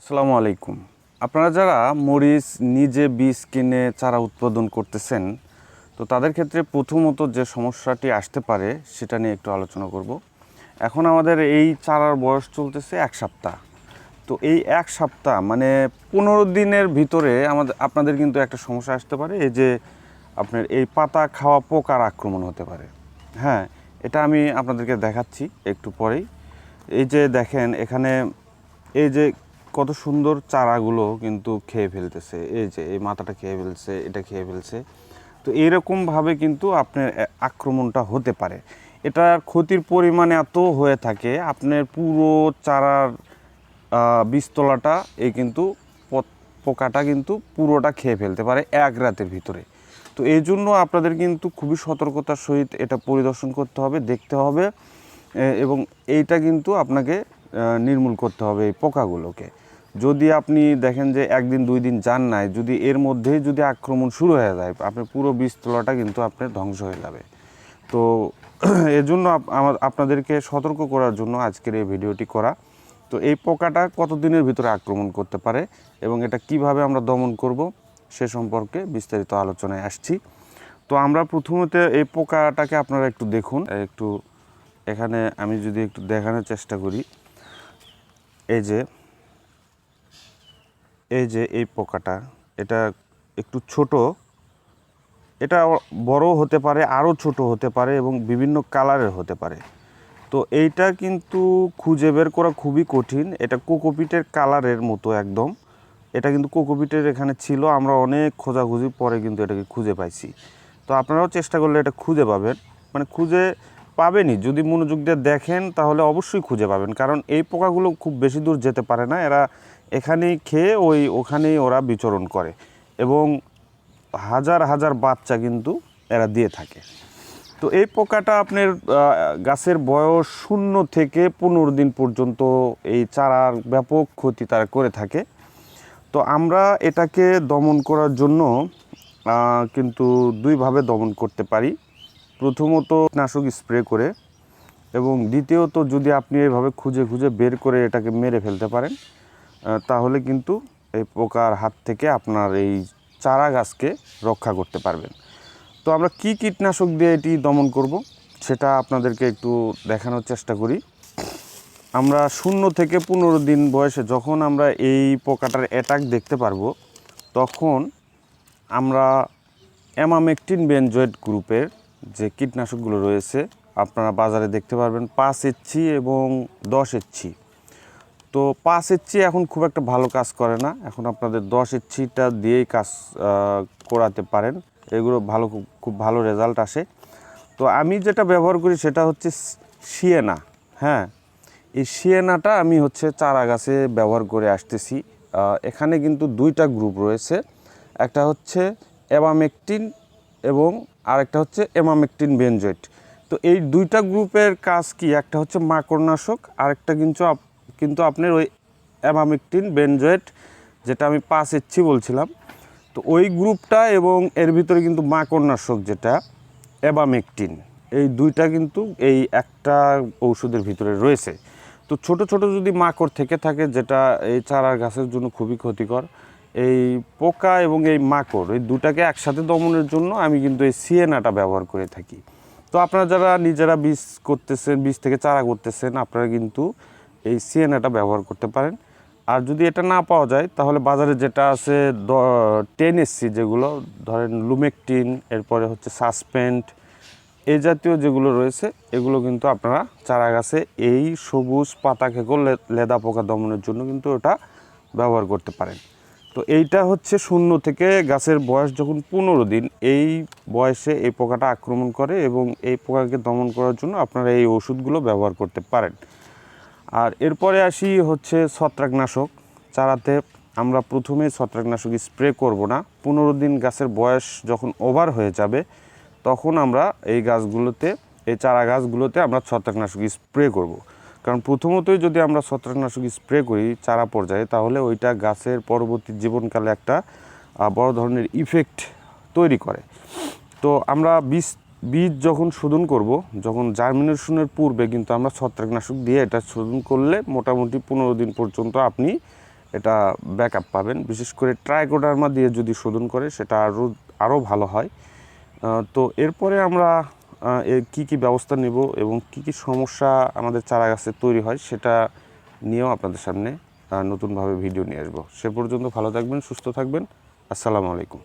আসসালামু আলাইকুম। আপনারা যারা মরিচ, নিজে বীজ কিনে চারা উৎপাদন করতেছেন, তো তাদের ক্ষেত্রে প্রথমত যে সমস্যাটি আসতে পারে, সেটা নিয়ে একটু আলোচনা করব। এখন আমাদের এই চারার বয়স চলতেছে এক সপ্তাহ। তো এই এক সপ্তাহ মানে পনেরো দিনের ভিতরে আমাদের, আপনাদের কিন্তু একটা সমস্যা আসতে পারে, এই যে আপনার এই পাতা খাওয়া পোকার আক্রমণ হতে পারে। হ্যাঁ এটা আমি আপনাদেরকে দেখাচ্ছি একটু পরেই। এই যে দেখেন, এখানে এই যে কত সুন্দর চারাগুলো কিন্তু খেয়ে ফেলতেছে। এই যে এই মাথাটা খেয়ে ফেলছে এটা খেয়ে ফেলছে। তো এরকমভাবে কিন্তু আপনার আক্রমণটা হতে পারে। এটার ক্ষতির পরিমাণ এত হয়ে থাকে আপনার পুরো চারার আহ, বীজতলাটা এই কিন্তু পোকাটা কিন্তু পুরোটা খেয়ে ফেলতে পারে এক রাতের ভিতরে। তো এই জন্য আপনাদের কিন্তু খুবই সতর্কতার সহিত এটা পরিদর্শন করতে হবে দেখতে হবে এবং এইটা কিন্তু আপনাকে নির্মূল করতে হবে এই পোকাগুলোকে। যদি আপনি দেখেন যে একদিন, দুই দিন যান নাই, যদি এর মধ্যেই যদি আক্রমণ শুরু হয়ে যায় আপনার পুরো বীজতলাটা কিন্তু আপনার ধ্বংস হয়ে যাবে। তো এজন্য আমার আপনাদেরকে সতর্ক করার জন্য আজকের এই ভিডিওটি করা। তো এই পোকাটা কতদিনের ভিতরে আক্রমণ করতে পারে এবং এটা কীভাবে আমরা দমন করব, সে সম্পর্কে বিস্তারিত আলোচনায় আসছি। তো আমরা প্রথমত এই পোকাটাকে আপনারা একটু দেখুন। একটু এখানে আমি যদি একটু দেখানোর চেষ্টা করি। এই যে এই যে এই পোকাটা, এটা একটু ছোট। এটা বড় হতে পারে, আরও ছোট হতে পারে এবং বিভিন্ন কালারের হতে পারে। তো এইটা কিন্তু খুঁজে বের করা খুবই কঠিন। এটা কোকোপিটের কালারের মতো একদম। এটা কিন্তু কোকোপিটের এখানে ছিল। আমরা অনেক খোঁজাখুঁজি পরে কিন্তু এটাকে খুঁজে পাইছি। তো আপনারাও চেষ্টা করলে এটা খুঁজে পাবেন। মানে খুঁজে পাবেনই। যদি মনোযোগ দিয়ে দেখেন, তাহলে অবশ্যই খুঁজে পাবেন। কারণ এই পোকাগুলো খুব বেশি দূর যেতে পারে না। এরা এখানেই খেয়ে ওই ওখানেই ওরা বিচরণ করে। এবং হাজার হাজার বাচ্চা কিন্তু এরা দিয়ে থাকে। তো এই পোকাটা আপনার গাছের বয়স শূন্য থেকে পনেরো দিন পর্যন্ত এই চারার ব্যাপক ক্ষতি তারা করে থাকে। তো আমরা এটাকে দমন করার জন্য কিন্তু দুইভাবে দমন করতে পারি। প্রথমত নাশক স্প্রে করে এবং দ্বিতীয়ত যদি আপনি এভাবে খুঁজে খুঁজে বের করে এটাকে মেরে ফেলতে পারেন তাহলে কিন্তু এই পোকার হাত থেকে আপনার এই চারা গাছকে রক্ষা করতে পারবেন। তো আমরা কি কীটনাশক দিয়ে এটি দমন করব সেটা আপনাদেরকে একটু দেখানোর চেষ্টা করি। আমরা শূন্য থেকে পনেরো দিন বয়সে যখন আমরা এই পোকাটার অ্যাটাক দেখতে পারব, তখন আমরা অ্যামামেকটিন বেনজয়েড গ্রুপের যে কীটনাশকগুলো রয়েছে, আপনারা বাজারে দেখতে পারবেন পাঁচ এচ্ছি এবং দশ এচ্ছি তো পাঁচ এচ্ছি এখন খুব একটা ভালো কাজ করে না। এখন আপনাদের দশ এচ্ছিটা দিয়েই কাজ করাতে পারেন। এগুলো ভালো, খুব ভালো রেজাল্ট আসে। তো আমি যেটা ব্যবহার করি সেটা হচ্ছে শিয়েনা হ্যাঁ। এই শিয়েনাটা আমি হচ্ছে চারা গাছে ব্যবহার করে আসতেছি। এখানে কিন্তু দুইটা গ্রুপ রয়েছে। একটা হচ্ছে অ্যাবামেকটিন এবং আরেকটা হচ্ছে এমামেকটিন বেনজয়েট। তো এই দুইটা গ্রুপের কাজ কি? একটা হচ্ছে মাকড়নাশক, আরেকটা কিন্তু কিন্তু আপনার ওই অ্যামামেকটিন বেনজয়েট, যেটা আমি পাঁচ এচ্ছি বলছিলাম। তো ওই গ্রুপটা এবং এর ভিতরে কিন্তু মাকড়নাশক যেটা অ্যাবামেকটিন এই দুইটা কিন্তু এই একটা ঔষধের ভিতরে রয়েছে। তো ছোট ছোট যদি মাকড় থেকে থাকে, যেটা এই চারার গাছের জন্য খুবই ক্ষতিকর এই পোকা এবং এই মাকড়, এই দুটাকে একসাথে দমনের জন্য আমি কিন্তু এই সিএনাটা ব্যবহার করে থাকি। তো আপনারা যারা নিজেরা বীজ করতেছেন, বীজ থেকে চারা করতেছেন, আপনারা কিন্তু এই সিএনাটা ব্যবহার করতে পারেন। আর যদি এটা না পাওয়া যায়, তাহলে বাজারে যেটা আছে টেন এসসি যেগুলো, ধরেন লুমেকটিন এরপরে হচ্ছে সাসপেন্ট এই জাতীয় যেগুলো রয়েছে, এগুলো কিন্তু আপনারা চারা গাছে এই সবুজ পাতা খেকো লেদা পোকা দমনের জন্য কিন্তু ওটা ব্যবহার করতে পারেন। তো এইটা হচ্ছে শূন্য থেকে গাছের বয়স যখন পনেরো দিন, এই বয়সে এই পোকাটা আক্রমণ করে এবং এই পোকাকে দমন করার জন্য আপনারা এই ওষুধগুলো ব্যবহার করতে পারেন। আর এরপরে আসি হচ্ছে ছত্রাকনাশক। চারাতে আমরা প্রথমে ছত্রাকনাশক স্প্রে করব না। পনেরো দিন গাছের বয়স যখন ওভার হয়ে যাবে, তখন আমরা এই গাছগুলোতে, এই চারা গাছগুলোতে আমরা ছত্রাকনাশক স্প্রে করব। কারণ প্রথমতই যদি আমরা ছত্রাকনাশক স্প্রে করি চারা পর্যায়ে, তাহলে ওইটা গাছের পরবর্তী জীবনকালে একটা বড় ধরনের ইফেক্ট তৈরি করে। তো আমরা বীজ বীজ যখন শোধন করব, যখন জার্মিনেশনের পূর্বে কিন্তু আমরা ছত্রাকনাশক দিয়ে এটা শোধন করলে মোটামুটি পনেরো দিন পর্যন্ত আপনি এটা ব্যাকআপ পাবেন। বিশেষ করে ট্রাইকোডার্মা দিয়ে যদি শোধন করে, সেটা আরও আরও ভালো হয়। তো এরপরে আমরা কী কি ব্যবস্থা নেব এবং কি কি সমস্যা আমাদের চারা গাছে তৈরি হয় সেটা নিয়েও আপনাদের সামনে নতুনভাবে ভিডিও নিয়ে আসব। সে পর্যন্ত ভালো থাকবেন, সুস্থ থাকবেন। আসসালামু আলাইকুম।